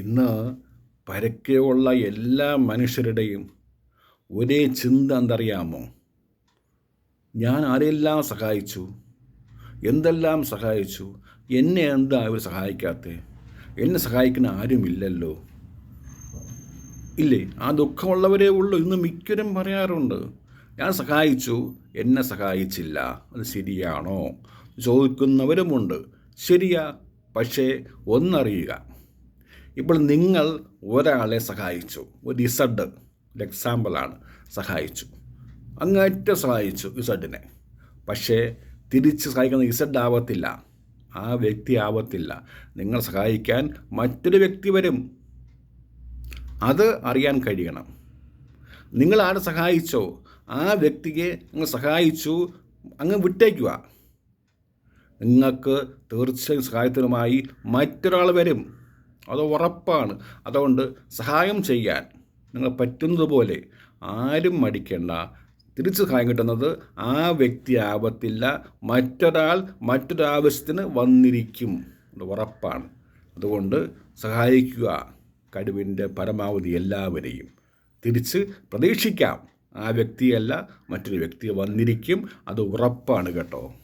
ഇന്ന് പരക്കെയുള്ള എല്ലാ മനുഷ്യരുടെയും ഒരേ ചിന്ത എന്തറിയാമോ? ഞാൻ ആരെല്ലാം സഹായിച്ചു? എന്തെല്ലാം സഹായിച്ചു? എന്നെ എന്താ അവർ സഹായിക്കാത്തത് എന്നെ സഹായിക്കുന്ന ആരുമില്ലല്ലോ? ഇല്ലേ? ആ ദുഃഖമുള്ളവരേ ഉള്ളൂ. ഇന്ന് മിക്കവരും പറയാറുണ്ട് ഞാൻ സഹായിച്ചു എന്നെ സഹായിച്ചില്ല. അത് ശരിയാണോ? ചോദിക്കുന്നവരുമുണ്ട്. ശരിയാ പക്ഷേ ഒന്നറിയുക. ഇപ്പോൾ നിങ്ങൾ ഒരാളെ സഹായിച്ചു. ഒരു ഇസഡ് ഒരു എക്സാമ്പിളാണ് സഹായിച്ചു. അങ്ങേറ്റം സഹായിച്ചു ഇസഡിനെ. പക്ഷേ തിരിച്ച് സഹായിക്കുന്ന ഇസഡ് ആവത്തില്ല. ആ വ്യക്തി ആവത്തില്ല. നിങ്ങൾ സഹായിക്കാൻ മറ്റൊരു വ്യക്തി വരും. അത് അറിയാൻ കഴിയണം. നിങ്ങൾ ആരെ സഹായിച്ചോ? ആ വ്യക്തിയെ നിങ്ങൾ സഹായിച്ചു അങ്ങ് വിട്ടേക്കുക നിങ്ങൾക്ക് തീർച്ചയായും സഹായത്തിനുമായി മറ്റൊരാൾ വരും. അത് ഉറപ്പാണ്. അതുകൊണ്ട് സഹായം ചെയ്യാൻ നിങ്ങൾ പറ്റുന്നതുപോലെ ആരും മടിക്കേണ്ട. തിരിച്ച് സഹായം കിട്ടുന്നത് ആ വ്യക്തി ആവത്തില്ല മറ്റൊരാൾ മറ്റൊരാവശ്യത്തിന് വന്നിരിക്കും. അത് ഉറപ്പാണ്. അതുകൊണ്ട് സഹായിക്കുക. കഴിവിന്റെ പരമാവധി എല്ലാവരെയും തിരിച്ച് പ്രതീക്ഷിക്കാം. ആ വ്യക്തിയല്ല മറ്റൊരു വ്യക്തി വന്നിരിക്കും. അത് ഉറപ്പാണ് കേട്ടോ.